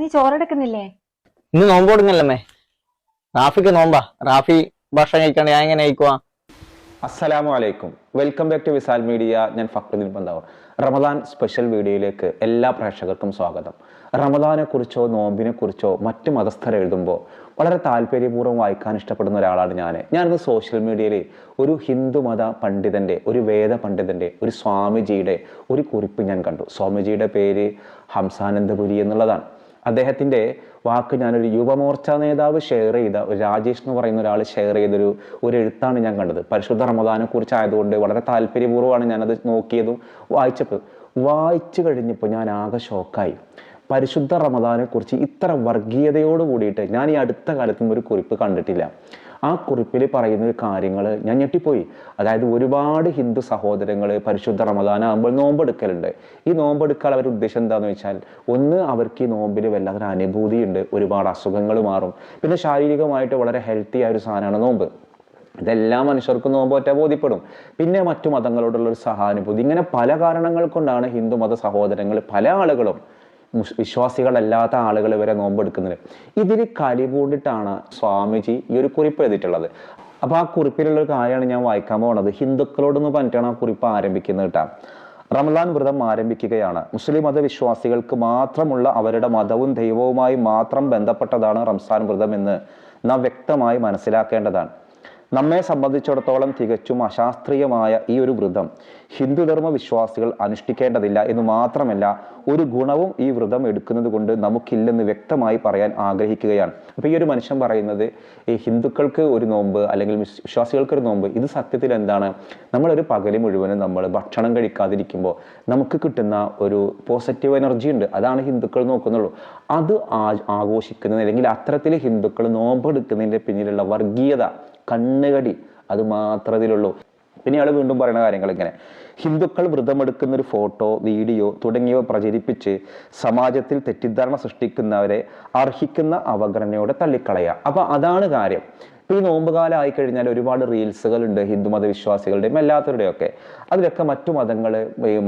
നീ ചോറെടുക്കുന്നില്ലേ ഇന്ന് നോമ്പ് കൊടുങ്ങല്ലമ്മേ റാഫിക്ക് നോമ്പാ. റാഫി ഭക്ഷണം കഴിക്കണ്ട ഞാൻ എങ്ങനെ കഴിക്കുവാ അസ്സലാമു അലൈക്കും. Welcome back to Visal media. ഞാൻ ഫക്രുദ്ദീൻ ബന്ധാവ് റമദാൻ സ്പെഷ്യൽ വീഡിയോയിലേക്ക് എല്ലാ പ്രേക്ഷകർക്കും സ്വാഗതം. റമദാനെ കുറിച്ചോ നോമ്പിനെ കുറിച്ചോ മറ്റു മതസ്ഥർ എഴുതുമ്പോൾ വളരെ താല്പര്യപൂർവം വായിക്കാൻ ഇഷ്ടപ്പെടുന്ന ഒരാളാണ് ഞാൻ ഞാനിന്ന് സോഷ്യൽ മീഡിയയിൽ ഒരു ഹിന്ദു മത പണ്ഡിതന്റെ ഒരു വേദ പണ്ഡിതന്റെ ഒരു സ്വാമിജിയുടെ ഒരു കുറിപ്പ് ഞാൻ കണ്ടു. സ്വാമിജിയുടെ പേര് ഹംസാനന്ദപുരി എന്നുള്ളതാണ്. അദ്ദേഹത്തിന്റെ വാക്ക് ഞാനൊരു യുവമോർച്ച നേതാവ് ഷെയർ ചെയ്ത ഒരു രാജേഷ് എന്ന് പറയുന്ന ഒരാൾ ഷെയർ ചെയ്തൊരു ഒരു എഴുത്താണ് ഞാൻ കണ്ടത്. പരിശുദ്ധ റമദാനെ കുറിച്ച് ആയതുകൊണ്ട് വളരെ താല്പര്യപൂർവമാണ് ഞാനത് നോക്കിയതും വായിച്ചപ്പോൾ വായിച്ചു കഴിഞ്ഞപ്പോൾ ഞാൻ ആകെ ഷോക്കായി പരിശുദ്ധ റമദാനെക്കുറിച്ച് ഇത്ര വർഗീയതയോട് കൂടിയിട്ട് ഞാൻ ഈ അടുത്ത കാലത്തും ഒരു കുറിപ്പ് കണ്ടിട്ടില്ല. ആ കുറിപ്പിൽ പറയുന്ന കാര്യങ്ങൾ ഞാൻ ഞെട്ടിപ്പോയി. അതായത് ഒരുപാട് ഹിന്ദു സഹോദരങ്ങൾ പരിശുദ്ധ റമദാനാകുമ്പോൾ നോമ്പെടുക്കലുണ്ട്. ഈ നോമ്പെടുക്കാൻ അവരുടെ ഉദ്ദേശം എന്താണെന്ന് വെച്ചാൽ ഒന്ന് അവർക്ക് ഈ നോമ്പിൽ വല്ലാത്തൊരു അനുഭൂതിയുണ്ട്. ഒരുപാട് അസുഖങ്ങൾ മാറും. പിന്നെ ശാരീരികമായിട്ട് വളരെ ഹെൽത്തി ആയ ഒരു സാധനമാണ് നോമ്പ്. ഇതെല്ലാ മനുഷ്യർക്കും നോമ്പോറ്റ ബോധ്യപ്പെടും. പിന്നെ മറ്റു മതങ്ങളോടുള്ള ഒരു സഹാനുഭൂതി. ഇങ്ങനെ പല കാരണങ്ങൾ കൊണ്ടാണ് ഹിന്ദു മത സഹോദരങ്ങൾ പല ആളുകളും വിശ്വാസികളല്ലാത്ത ആളുകൾ വരെ നോമ്പെടുക്കുന്നത്. ഇതിന് കലിപൂണ്ടിട്ടാണ് സ്വാമിജി ഈ ഒരു കുറിപ്പ് എഴുതിയിട്ടുള്ളത്. അപ്പോൾ ആ കുറിപ്പിലുള്ള ഒരു കാര്യമാണ് ഞാൻ വായിക്കാൻ പോകുന്നത്. ഹിന്ദുക്കളോടൊന്ന് പറഞ്ഞിട്ടാണ് ആ കുറിപ്പ് ആരംഭിക്കുന്നത് കേട്ടോ. റമദാൻ വ്രതം ആരംഭിക്കുകയാണ്. മുസ്ലിം മതവിശ്വാസികൾക്ക് മാത്രമുള്ള അവരുടെ മതവും ദൈവവുമായി മാത്രം ബന്ധപ്പെട്ടതാണ് റംസാൻ വ്രതം എന്ന് നാം വ്യക്തമായി മനസ്സിലാക്കേണ്ടതാണ്. നമ്മെ സംബന്ധിച്ചിടത്തോളം തികച്ചും അശാസ്ത്രീയമായ ഈ ഒരു വ്രതം ഹിന്ദുധർമ്മ വിശ്വാസികൾ അനുഷ്ഠിക്കേണ്ടതില്ല എന്ന് മാത്രമല്ല ഒരു ഗുണവും ഈ വ്രതം എടുക്കുന്നത് കൊണ്ട് നമുക്കില്ലെന്ന് വ്യക്തമായി പറയാൻ ആഗ്രഹിക്കുകയാണ്. അപ്പോൾ ഈ ഒരു മനുഷ്യൻ പറയുന്നത് ഈ ഹിന്ദുക്കൾക്ക് ഒരു നോമ്പ് അല്ലെങ്കിൽ വിശ്വ- വിശ്വാസികൾക്ക് ഒരു നോമ്പ് ഇത് സത്യത്തിൽ എന്താണ്? നമ്മളൊരു പകൽ മുഴുവനും നമ്മൾ ഭക്ഷണം കഴിക്കാതിരിക്കുമ്പോൾ നമുക്ക് കിട്ടുന്ന ഒരു പോസിറ്റീവ് എനർജി ഉണ്ട്. അതാണ് ഹിന്ദുക്കൾ നോക്കുന്നുള്ളൂ. അത് ആഘോഷിക്കുന്നത് അല്ലെങ്കിൽ അത്തരത്തിൽ ഹിന്ദുക്കൾ നോമ്പെടുക്കുന്നതിന്റെ പിന്നിലുള്ള വർഗീയത കണ്ണുകടി അത് മാത്രത്തിലുള്ളൂ പിന്നെ ഇയാൾ വീണ്ടും പറയുന്ന കാര്യങ്ങൾ ഇങ്ങനെ. ഹിന്ദുക്കൾ വ്രതമെടുക്കുന്ന ഒരു ഫോട്ടോ വീഡിയോ തുടങ്ങിയവ പ്രചരിപ്പിച്ച് സമാജത്തിൽ തെറ്റിദ്ധാരണ സൃഷ്ടിക്കുന്നവരെ അർഹിക്കുന്ന അവഗണനയോടെ തള്ളിക്കളയുക. അപ്പൊ അതാണ് കാര്യം. ഇപ്പൊ ഈ നോമ്പുകാലം ആയി കഴിഞ്ഞാൽ ഒരുപാട് റീൽസുകൾ ഉണ്ട് ഹിന്ദു മതവിശ്വാസികളുടെയും എല്ലാത്തവരുടെയും ഒക്കെ അതിലൊക്കെ മറ്റു മതങ്ങൾ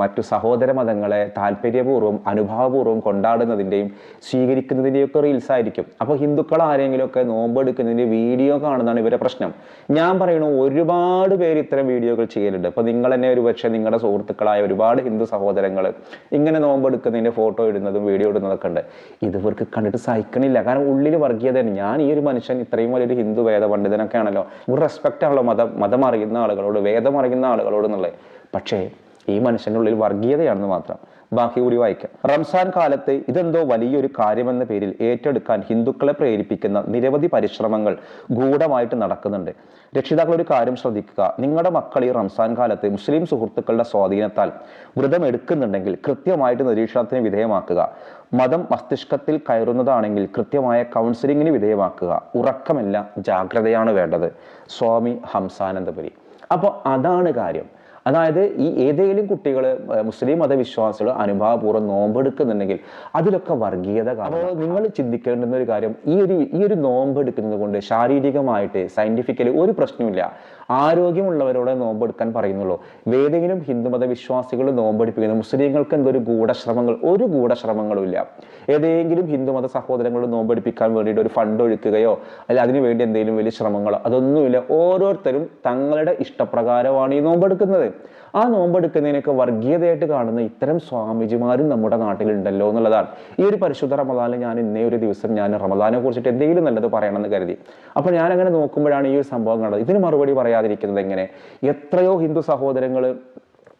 മറ്റു സഹോദര മതങ്ങളെ താല്പര്യപൂർവം അനുഭാവപൂർവം കൊണ്ടാടുന്നതിന്റെയും സ്വീകരിക്കുന്നതിന്റെയും ഒക്കെ റീൽസ് ആയിരിക്കും അപ്പോൾ ഹിന്ദുക്കൾ ആരെങ്കിലുമൊക്കെ നോമ്പ് നോമ്പെടുക്കുന്നതിന്റെ വീഡിയോ കാണുന്നതാണ് ഇവരെ പ്രശ്നം. ഞാൻ പറയണു ഒരുപാട് പേര് ഇത്തരം വീഡിയോകൾ ചെയ്യലുണ്ട്. അപ്പോൾ നിങ്ങൾ തന്നെ ഒരു പക്ഷേ നിങ്ങളുടെ സുഹൃത്തുക്കളായ ഒരുപാട് ഹിന്ദു സഹോദരങ്ങൾ ഇങ്ങനെ നോമ്പെടുക്കുന്നതിന്റെ ഫോട്ടോ ഇടുന്നതും വീഡിയോ ഇടുന്നതൊക്കെ ഉണ്ട്. ഇത് ഇവർക്ക് കണ്ടിട്ട് സഹിക്കണില്ല. കാരണം ഉള്ളിൽ വർഗീയതയാണ് ഞാൻ ഈ ഒരു മനുഷ്യൻ ഇത്രയും വലിയൊരു ഹിന്ദു വേദ പണ്ഡിതനൊക്കെ ആണല്ലോ. ഒരു റെസ്പെക്റ്റ് ആണല്ലോ മതം മതം അറിയുന്ന ആളുകളോട് വേദം അറിയുന്ന ആളുകളോട് എന്നുള്ളത്. പക്ഷേ ഈ മനുഷ്യന്റെ ഉള്ളിൽ വർഗീയതയാണെന്ന് മാത്രം. ബാക്കി കൂടി വായിക്കാം. റംസാൻ കാലത്ത് ഇതെന്തോ വലിയൊരു കാര്യമെന്ന പേരിൽ ഏറ്റെടുക്കാൻ ഹിന്ദുക്കളെ പ്രേരിപ്പിക്കുന്ന നിരവധി പരിശ്രമങ്ങൾ ഗൂഢമായിട്ട് നടക്കുന്നുണ്ട്. രക്ഷിതാക്കൾ ഒരു കാര്യം ശ്രദ്ധിക്കുക. നിങ്ങളുടെ മക്കൾ ഈ റംസാൻ കാലത്ത് മുസ്ലിം സുഹൃത്തുക്കളുടെ സ്വാധീനത്താൽ വ്രതം എടുക്കുന്നുണ്ടെങ്കിൽ കൃത്യമായിട്ട് നിരീക്ഷണത്തിന് വിധേയമാക്കുക. മതം മസ്തിഷ്കത്തിൽ കയറുന്നതാണെങ്കിൽ കൃത്യമായ കൗൺസിലിങ്ങിന് വിധേയമാക്കുക. ഉറക്കമല്ല ജാഗ്രതയാണ് വേണ്ടത്. സ്വാമി ഹംസാനന്ദപുരി. അപ്പോൾ അതാണ് കാര്യം. അതായത് ഈ ഏതെങ്കിലും കുട്ടികൾ മുസ്ലിം മതവിശ്വാസികൾ അനുഭാവപൂർവം നോമ്പെടുക്കുന്നുണ്ടെങ്കിൽ അതിലൊക്കെ വർഗീയത അപ്പോൾ നിങ്ങൾ ചിന്തിക്കേണ്ടുന്ന ഒരു കാര്യം ഈ ഒരു ഈ ഒരു നോമ്പെടുക്കുന്നത് കൊണ്ട് ശാരീരികമായിട്ട് സയന്റിഫിക്കലി ഒരു പ്രശ്നമില്ല ആരോഗ്യമുള്ളവരോട് നോമ്പെടുക്കാൻ പറയുന്നുള്ളൂ. ഏതെങ്കിലും ഹിന്ദുമത വിശ്വാസികൾ നോമ്പെടുപ്പിക്കുന്ന. മുസ്ലിങ്ങൾക്ക് എന്തൊരു ഗൂഢശ്രമങ്ങൾ? ഒരു ഗൂഢശ്രമങ്ങളും ഇല്ല ഏതെങ്കിലും ഹിന്ദുമത സഹോദരങ്ങൾ നോമ്പെടുപ്പിക്കാൻ വേണ്ടിയിട്ട് ഒരു ഫണ്ട് ഒഴുക്കുകയോ അല്ലെങ്കിൽ അതിനു വേണ്ടി എന്തെങ്കിലും വലിയ ശ്രമങ്ങളോ അതൊന്നുമില്ല. ഓരോരുത്തരും തങ്ങളുടെ ഇഷ്ടപ്രകാരമാണ് ഈ നോമ്പെടുക്കുന്നത്. ആ നോമ്പെടുക്കുന്നതിനൊക്കെ വർഗീയതയായിട്ട് കാണുന്ന ഇത്തരം സ്വാമിജിമാരും നമ്മുടെ നാട്ടിലുണ്ടല്ലോ എന്നുള്ളതാണ്. ഈ ഒരു പരിശുദ്ധ റമദാനിൽ ഞാൻ ഇന്നേ ഒരു ദിവസം ഞാൻ റമദാനെ കുറിച്ചിട്ട് എന്തെങ്കിലും നല്ലത് പറയണമെന്ന് കരുതി. അപ്പോൾ ഞാൻ അങ്ങനെ നോക്കുമ്പോഴാണ് ഈ ഒരു സംഭവം കണ്ടത്. ഇതിന് മറുപടി പറയാതിരിക്കുന്നത് എങ്ങനെ? എത്രയോ ഹിന്ദു സഹോദരങ്ങൾ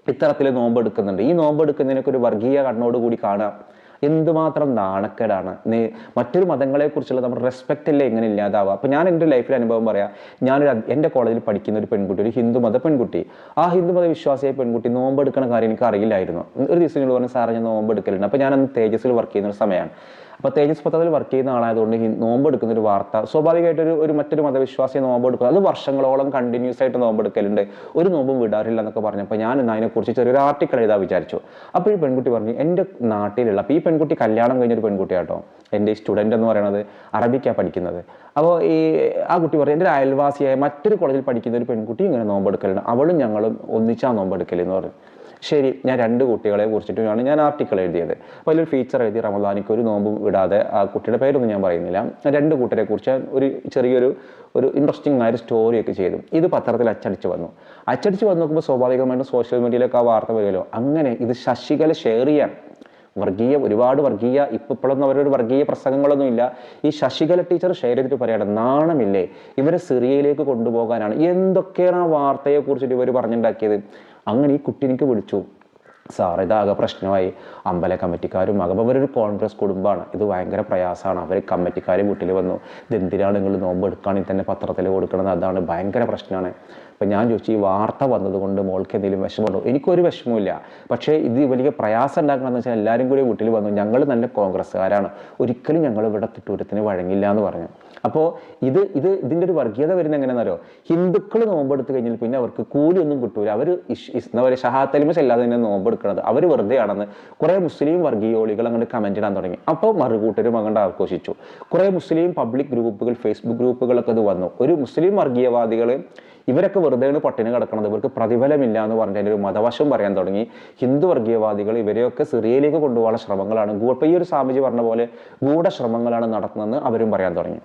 ഇത്തരത്തിൽ നോമ്പെടുക്കുന്നുണ്ട്. ഈ നോമ്പെടുക്കുന്നതിനൊക്കെ ഒരു വർഗീയ കണ്ണോട് കൂടി കാണാം. എന്തുമാത്രം നാണക്കേടാണ്? നീ- മറ്റൊരു മതങ്ങളെക്കുറിച്ചുള്ള നമ്മുടെ റെസ്പെക്റ്റ് അല്ലേ എങ്ങനെ ഇല്ലാതാവുക? അപ്പോൾ ഞാൻ എന്റെ ലൈഫിൽ അനുഭവം പറയാം. ഞാനൊരു എന്റെ കോളേജിൽ പഠിക്കുന്ന ഒരു പെൺകുട്ടി ഒരു ഹിന്ദു മത പെൺകുട്ടി. ആ ഹിന്ദു മത വിശ്വാസിയായ പെൺകുട്ടി നോമ്പെടുക്കണ കാര്യം എനിക്ക് അറിയില്ലായിരുന്നു. ഒരു ദിവസം പറഞ്ഞു സാറേ ഞാൻ നോമ്പെടുക്കലുണ്ട്. അപ്പോൾ ഞാനന്ന് തേജസ്സിൽ വർക്ക് ചെയ്യുന്ന ഒരു സമയമാണ് അപ്പോൾ തേജസ് പത്രത്തിൽ വർക്ക് ചെയ്യുന്ന ആളായതുകൊണ്ട് നോമ്പെടുക്കുന്ന ഒരു വാർത്ത സ്വാഭാവികമായിട്ടൊരു ഒരു മറ്റൊരു മതവിശ്വാസി നോമ്പെടുക്കുന്നത് അത് വർഷങ്ങളോളം കണ്ടിന്യൂസ് ആയിട്ട് നോമ്പെടുക്കലുണ്ട്. ഒരു നോമ്പും വിടാറില്ല എന്നൊക്കെ പറഞ്ഞപ്പോൾ ഞാൻ ഇന്ന് അതിനെക്കുറിച്ച് ചെറിയൊരു ആർട്ടിക്കിൾ എഴുതാൻ വിചാരിച്ചു. അപ്പോൾ ഈ പെൺകുട്ടി പറഞ്ഞു എന്റെ നാട്ടിലുള്ള അപ്പോൾ ഈ പെൺകുട്ടി കല്യാണം കഴിഞ്ഞൊരു പെൺകുട്ടിയാട്ടോ എന്റെ സ്റ്റുഡന്റ് എന്ന് പറയുന്നത് അറബിക്കാണ് പഠിക്കുന്നത്. അപ്പോൾ ഈ ആ കുട്ടി പറഞ്ഞു എന്റെ അയൽവാസിയായ മറ്റൊരു കോളേജിൽ പഠിക്കുന്ന ഒരു പെൺകുട്ടി ഇങ്ങനെ നോമ്പെടുക്കലുണ്ട്. അവളും ഞങ്ങളും ഒന്നിച്ചാ നോമ്പെടുക്കലെന്ന് പറഞ്ഞു. ശരി ഞാൻ രണ്ട് കുട്ടികളെ കുറിച്ചിട്ടാണ് ഞാൻ ആർട്ടിക്കിൾ എഴുതിയത്. അപ്പോൾ അതിലൊരു ഫീച്ചർ എഴുതി റമദാനിക്ക് ഒരു നോമ്പും വിടാതെ ആ കുട്ടിയുടെ പേരൊന്നും ഞാൻ പറയുന്നില്ല. രണ്ട് കൂട്ടരെ കുറിച്ച് ഒരു ചെറിയൊരു ഒരു ഇൻട്രസ്റ്റിംഗ് ആയ സ്റ്റോറിയൊക്കെ ചെയ്തു. ഇത് പത്രത്തിൽ അച്ചടിച്ച് വന്നു. അച്ചടിച്ച് വന്ന് നോക്കുമ്പോൾ സ്വാഭാവികമായിട്ടും സോഷ്യൽ മീഡിയയിലൊക്കെ ആ വാർത്ത വരുമല്ലോ അങ്ങനെ ഇത് ശശികല ഷെയർ ചെയ്യാൻ വർഗീയ ഒരുപാട് വർഗീയ ഇപ്പം ഇപ്പോഴൊന്നും അവരൊരു വർഗീയ പ്രസംഗങ്ങളൊന്നും ഇല്ല. ഈ ശശികല ടീച്ചർ ഷെയർ ചെയ്തിട്ട് പറയാണ് നാണമില്ലേ? ഇവരെ സിറിയയിലേക്ക് കൊണ്ടുപോകാനാണ്. എന്തൊക്കെയാണ് ആ വാർത്തയെ കുറിച്ചിട്ട് ഇവർ പറഞ്ഞുണ്ടാക്കിയത്? അങ്ങനെ ഈ കുട്ടി എനിക്ക് വിളിച്ചു. സാർ ഇതാകെ പ്രശ്നമായി. അമ്പല കമ്മിറ്റിക്കാരും അകം അവരൊരു കോൺഗ്രസ് കുടുംബമാണ്. ഇത് ഭയങ്കര പ്രയാസമാണ്. അവർ കമ്മിറ്റിക്കാർ വീട്ടിൽ വന്നു. ഇതെന്തിനാണ് നിങ്ങൾ നോമ്പ് എടുക്കുകയാണെങ്കിൽ തന്നെ പത്രത്തിൽ കൊടുക്കണത്? അതാണ് ഭയങ്കര പ്രശ്നമാണ്. അപ്പം ഞാൻ ചോദിച്ചു ഈ വാർത്ത വന്നതുകൊണ്ട് മോൾക്ക് എന്തെങ്കിലും വിഷമമുണ്ടോ? എനിക്കൊരു വിഷമമില്ല പക്ഷേ ഇത് വലിയ പ്രയാസം ഉണ്ടാക്കണമെന്ന് വെച്ചാൽ എല്ലാവരും കൂടി വീട്ടിൽ വന്നു. ഞങ്ങൾ നല്ല കോൺഗ്രസ്സുകാരാണ്. ഒരിക്കലും ഞങ്ങൾ ഇവിടെ തിട്ടൂരത്തിന് വഴങ്ങില്ല എന്ന് പറഞ്ഞു. അപ്പോൾ ഇത് ഇത് ഇതിന്റെ ഒരു വർഗീയത വരുന്ന എങ്ങനെയാണെന്നറിയോ? ഹിന്ദുക്കൾ നോമ്പെടുത്ത് കഴിഞ്ഞാൽ പിന്നെ അവർക്ക് കൂലിയൊന്നും കിട്ടൂല. അവർ എന്താ പറയുക ഷഹാത്തലിമസ് അല്ലാതെ തന്നെ നോമ്പെടുക്കണത്. അവർ വെറുതെ ആണെന്ന് കുറേ മുസ്ലിം വർഗീയോളികൾ അങ്ങോട്ട് കമന്റ് ഇടാൻ തുടങ്ങി. അപ്പോൾ മറുകൂട്ടരും അങ്ങോട്ട് ആഘോഷിച്ചു. കുറേ മുസ്ലിം പബ്ലിക് ഗ്രൂപ്പുകൾ ഫേസ്ബുക്ക് ഗ്രൂപ്പുകളൊക്കെ അത് വന്നു. ഒരു മുസ്ലിം വർഗീയവാദികൾ ഇവരൊക്കെ വെറുതെയാണ് പട്ടിണി കിടക്കണത്. ഇവർക്ക് പ്രതിഫലമില്ല എന്ന് പറഞ്ഞ ഒരു മതവശം പറയാൻ തുടങ്ങി. ഹിന്ദു വർഗീയവാദികൾ ഇവരെയൊക്കെ സിറിയയിലേക്ക് കൊണ്ടുപോകാനുള്ള ശ്രമങ്ങളാണ്. ഇപ്പോൾ ഈ ഒരു സ്വാമിജി പറഞ്ഞ പോലെ ഗൂഢശ്രമങ്ങളാണ് നടത്തുന്നതെന്ന് അവരും പറയാൻ തുടങ്ങി.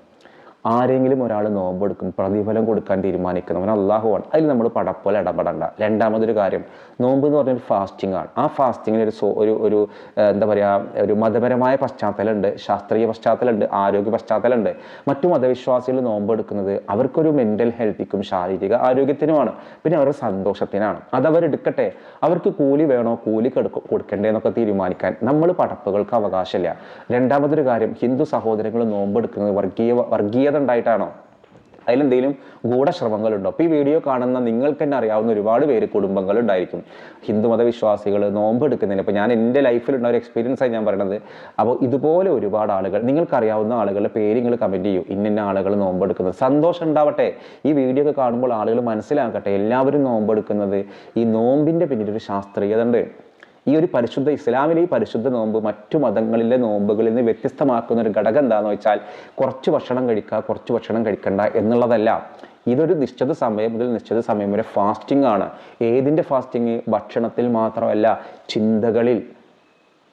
ആരെങ്കിലും ഒരാൾ നോമ്പെടുക്കും പ്രതിഫലം കൊടുക്കാൻ തീരുമാനിക്കുന്നവൻ അള്ളാഹുവാണ്. അതിൽ നമ്മൾ പടപ്പോലെ ഇടപെടണ്ട. രണ്ടാമതൊരു കാര്യം നോമ്പ് എന്ന് പറഞ്ഞൊരു ഫാസ്റ്റിംഗ് ആണ്. ആ ഫാസ്റ്റിങ്ങിന് ഒരു സോ- ഒരു ഒരു എന്താ പറയുക ഒരു മതപരമായ പശ്ചാത്തലമുണ്ട്. ശാസ്ത്രീയ പശ്ചാത്തലമുണ്ട്. ആരോഗ്യ പശ്ചാത്തലമുണ്ട്. മറ്റു മതവിശ്വാസികൾ നോമ്പെടുക്കുന്നത് അവർക്കൊരു മെന്റൽ ഹെൽത്തിക്കും ശാരീരിക ആരോഗ്യത്തിനുമാണ്. പിന്നെ അവരുടെ സന്തോഷത്തിനാണ്. അതവരെടുക്കട്ടെ അവർക്ക് കൂലി വേണോ? കൂലി കൊടുക്ക കൊടുക്കണ്ടേ എന്നൊക്കെ തീരുമാനിക്കാൻ നമ്മൾ പടപ്പുകൾക്ക് അവകാശമില്ല. രണ്ടാമതൊരു കാര്യം ഹിന്ദു സഹോദരങ്ങൾ നോമ്പെടുക്കുന്നത് വർഗീയ വർഗീയത ഉണ്ടായിട്ടാണോ അതിലെന്തെങ്കിലും ഗൂഢശ്രമങ്ങളുണ്ടോ? അപ്പോൾ ഈ വീഡിയോ കാണുന്ന നിങ്ങൾക്ക് തന്നെ അറിയാവുന്ന ഒരുപാട് പേര് കുടുംബങ്ങൾ ഉണ്ടായിരിക്കും. ഹിന്ദു വിശ്വാസികൾ നോമ്പ് എടുക്കുന്നതിന്. ഇപ്പോൾ ഞാൻ എന്റെ ലൈഫിലുള്ള ഒരു എക്സ്പീരിയൻസ് ആയി ഞാൻ പറയുന്നത് അപ്പോൾ ഇതുപോലെ ഒരുപാട് ആളുകൾ നിങ്ങൾക്കറിയാവുന്ന ആളുകളുടെ പേര് നിങ്ങൾ കമന്റ് ചെയ്യൂ. ഇന്ന ആളുകൾ നോമ്പെടുക്കുന്നത് സന്തോഷം ഉണ്ടാവട്ടെ. ഈ വീഡിയോ ഒക്കെ കാണുമ്പോൾ ആളുകൾ മനസ്സിലാക്കട്ടെ എല്ലാവരും നോമ്പ് എടുക്കുന്നത് ഈ നോമ്പിന്റെ പിന്നിൽ ഒരു ശാസ്ത്രീയത ഉണ്ട് ഈ ഒരു പരിശുദ്ധ ഇസ്ലാമിലെ ഈ പരിശുദ്ധ നോമ്പ് മറ്റു മതങ്ങളിലെ നോമ്പുകളിൽ നിന്ന് വ്യത്യസ്തമാക്കുന്ന ഒരു ഘടകം എന്താണെന്ന് വെച്ചാൽ കുറച്ച് ഭക്ഷണം കഴിക്കുക കുറച്ച് ഭക്ഷണം കഴിക്കണ്ട എന്നുള്ളതല്ല. ഇതൊരു നിശ്ചിത സമയം മുതൽ നിശ്ചിത സമയം വരെ ഫാസ്റ്റിംഗ് ആണ്. ഏതിന്റെ ഫാസ്റ്റിംഗ് ഭക്ഷണത്തിൽ മാത്രമല്ല ചിന്തകളിൽ.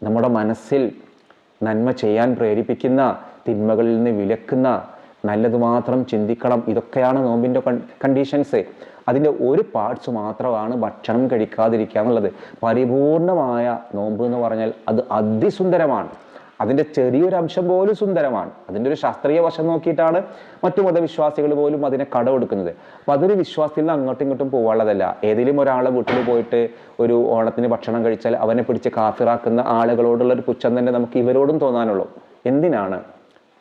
നമ്മുടെ മനസ്സിൽ നന്മ ചെയ്യാൻ പ്രേരിപ്പിക്കുന്ന തിന്മകളിൽ നിന്ന് വിലക്കുന്ന നല്ലത് മാത്രം ചിന്തിക്കണം. ഇതൊക്കെയാണ് നോമ്പിന്റെ കണ്ടീഷൻസ് അതിന്റെ ഒരു പാർട്സ് മാത്രമാണ് ഭക്ഷണം കഴിക്കാതിരിക്കുക എന്നുള്ളത്. പരിപൂർണമായ നോമ്പ് എന്ന് പറഞ്ഞാൽ അത് അതിസുന്ദരമാണ്. അതിന്റെ ചെറിയൊരു അംശം പോലും സുന്ദരമാണ്. അതിന്റെ ഒരു ശാസ്ത്രീയ വശം നോക്കിയിട്ടാണ് മറ്റു മതവിശ്വാസികൾ പോലും അതിനെ കടമെടുക്കുന്നത് അപ്പോൾ അതൊരു വിശ്വാസത്തിൽ നിന്ന് അങ്ങോട്ടും ഇങ്ങോട്ടും പോകാനുള്ളതല്ല ഏതെങ്കിലും ഒരാളെ വീട്ടിൽ പോയിട്ട് ഒരു ഓണത്തിന് ഭക്ഷണം കഴിച്ചാൽ അവനെ പിടിച്ച് കാഫിറാക്കുന്ന ആളുകളോടുള്ള ഒരു പുച്ഛം തന്നെ നമുക്ക് ഇവരോടും തോന്നാനുള്ളൂ. എന്തിനാണ്?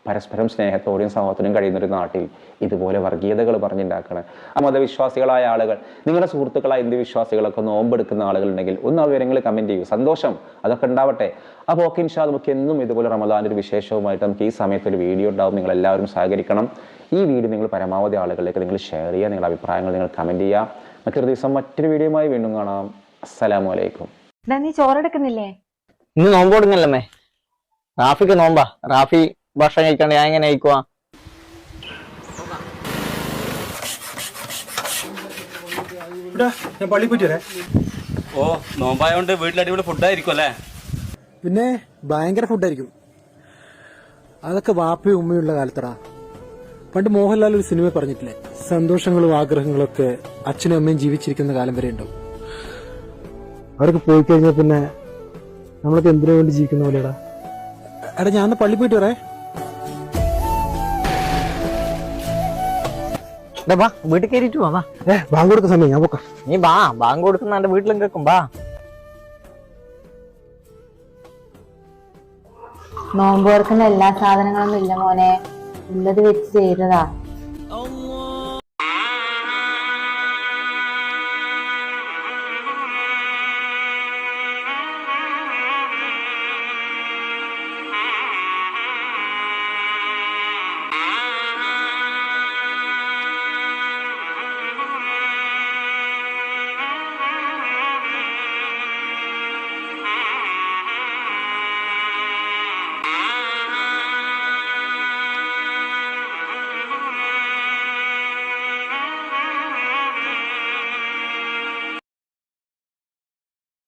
പരസ്പരം സ്നേഹത്തോടെയും സമൂഹത്തിനും കഴിയുന്ന ഒരു നാട്ടിൽ ഇതുപോലെ വർഗീയതകൾ പറഞ്ഞുണ്ടാക്കണം ആ മതവിശ്വാസികളായ ആളുകൾ നിങ്ങളുടെ സുഹൃത്തുക്കളായ ഹിന്ദു വിശ്വാസികളൊക്കെ നോമ്പെടുക്കുന്ന ആളുകളുണ്ടെങ്കിൽ ഒന്ന് ആ വിവരങ്ങൾ കമന്റ് ചെയ്യൂ. സന്തോഷം. അതൊക്കെ ഉണ്ടാവട്ടെ. അപ്പോൾ ഓക്കെ ഇൻഷാ നമുക്ക് എന്നും ഇതുപോലെ റമദാന്റെ ഒരു വിശേഷവുമായിട്ട് നമുക്ക് ഈ സമയത്ത് ഒരു വീഡിയോ ഉണ്ടാവും. നിങ്ങൾ എല്ലാവരും സഹകരിക്കണം. ഈ വീഡിയോ നിങ്ങൾ പരമാവധി ആളുകളിലേക്ക് നിങ്ങൾ ഷെയർ ചെയ്യുക. നിങ്ങളുടെ അഭിപ്രായങ്ങൾ നിങ്ങൾ കമന്റ് ചെയ്യുക. മറ്റൊരു ദിവസം മറ്റൊരു വീഡിയോയുമായി വീണ്ടും കാണാം. അസ്സലാമു അലൈക്കും എടാ നീ ചോറെടുക്കുന്നില്ലേ ഇന്ന് നോമ്പ് കൊടുങ്ങല്ലമ്മേ റാഫിക്ക് നോമ്പാ. റാഫി ഭക്ഷണം കഴിക്കണ്ട ഞാൻ എങ്ങനെ കഴിക്കുവാ. എടാ, ഞാൻ പള്ളി പോയിട്ട് വരാം. ഓ നോമ്പായോണ്ട് വീട്ടിൽ അടിപൊളി ഫുഡായിരിക്കും അല്ലേ? പിന്നെ ഭയങ്കര ഫുഡായിരിക്കും അതൊക്കെ വാപ്പയും ഉമ്മയുള്ള കാലത്തടാ. പണ്ട് മോഹൻലാൽ ഒരു സിനിമ പറഞ്ഞിട്ടില്ലേ? സന്തോഷങ്ങളും ആഗ്രഹങ്ങളും ഒക്കെ അച്ഛനും അമ്മയും ജീവിച്ചിരിക്കുന്ന കാലം വരെ ഉണ്ടാവും. അവരൊക്കെ പോയി കഴിഞ്ഞാൽ പിന്നെ നമ്മളൊക്കെ എന്തിനു വേണ്ടി ജീവിക്കുന്ന പോലെയാടാ. എടാ ഞാൻ പള്ളി പോയിട്ട് വരേ. വാ വീട്ടിൽ കയറിയിട്ട് വാ വാ. ഏ ബാങ്ക് കൊടുക്കുന്ന സമയം ഞാൻ പോക്കാം. നീ ബാ ബാങ്ക് കൊടുക്കുന്ന എന്റെ വീട്ടിലും കേൾക്കും ബാ നോമ്പ് തുറക്കുന്ന എല്ലാ സാധനങ്ങളൊന്നും ഇല്ല മോനെ. ഉള്ളത് വെച്ച് ചെയ്തതാ.